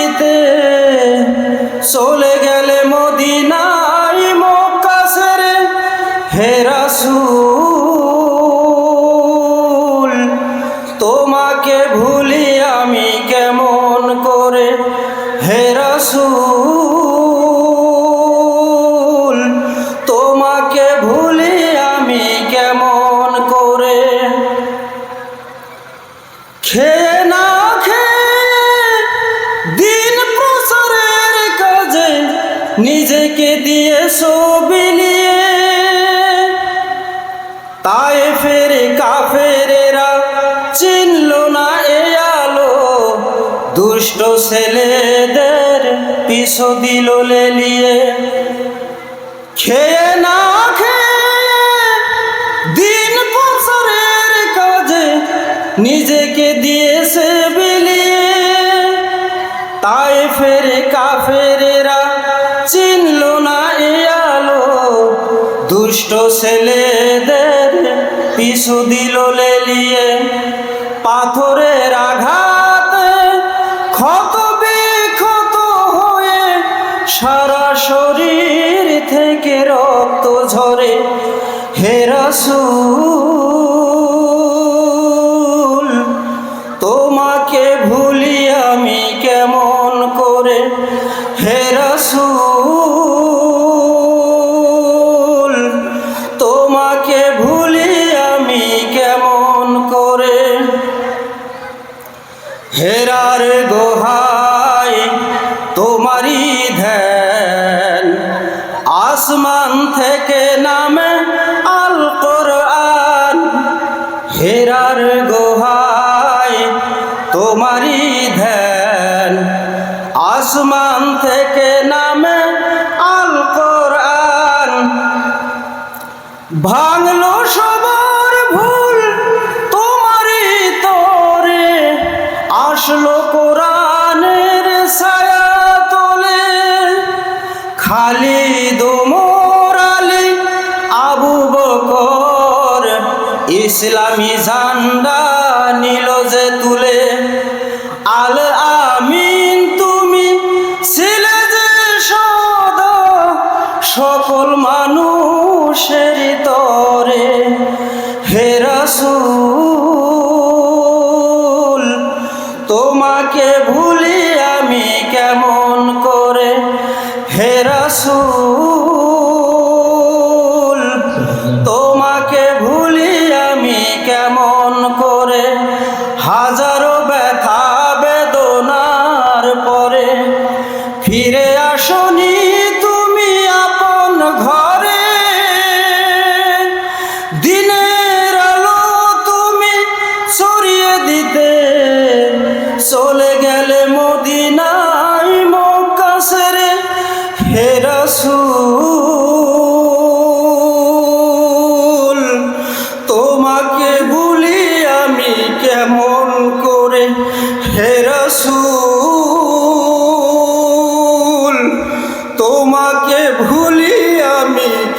দিতে। চলে গেলে মদিনায় মক্কা ছেড়ে হে রাসূল, তোমাকে ভুলি আমি কেমন করে? হে তোমাকে ভুলি আমি কেমন করে? খেয়ে নিজেকে দিয়ে বিলিয়ে তাই ফেরে কাফেরেরা চিনল না এ আলো। দুষ্ট ছেলেদের পিছু দিল লেলিয়ে। খেয়ে না খেয়ে দিন বছরের কাজে নিজেকে দিয়েছে বিলিয়ে। তাই ফেরে কাফেরেরা দুষ্ট ছেলেদের পিছু দিল লেলিয়ে। পাথরের আঘাতে ক্ষত বিক্ষত হয়ে সারা শরীর থেকে রক্ত ঝরে। হে হেরার গোহায় তোমারই ধ্যান। আসমান থেকে নামে আল কোরআন ভাঙলো ইসলামী ঝান্ডা নিল যে তুলে। আল আমিন, তুমি ছিলে যে সদা সকল মানুষের তরে। হে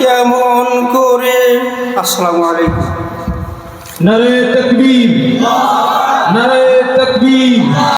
কেমন করে? আসসালামু আলাইকুম। নারে তকবীর। নারে তকবীর।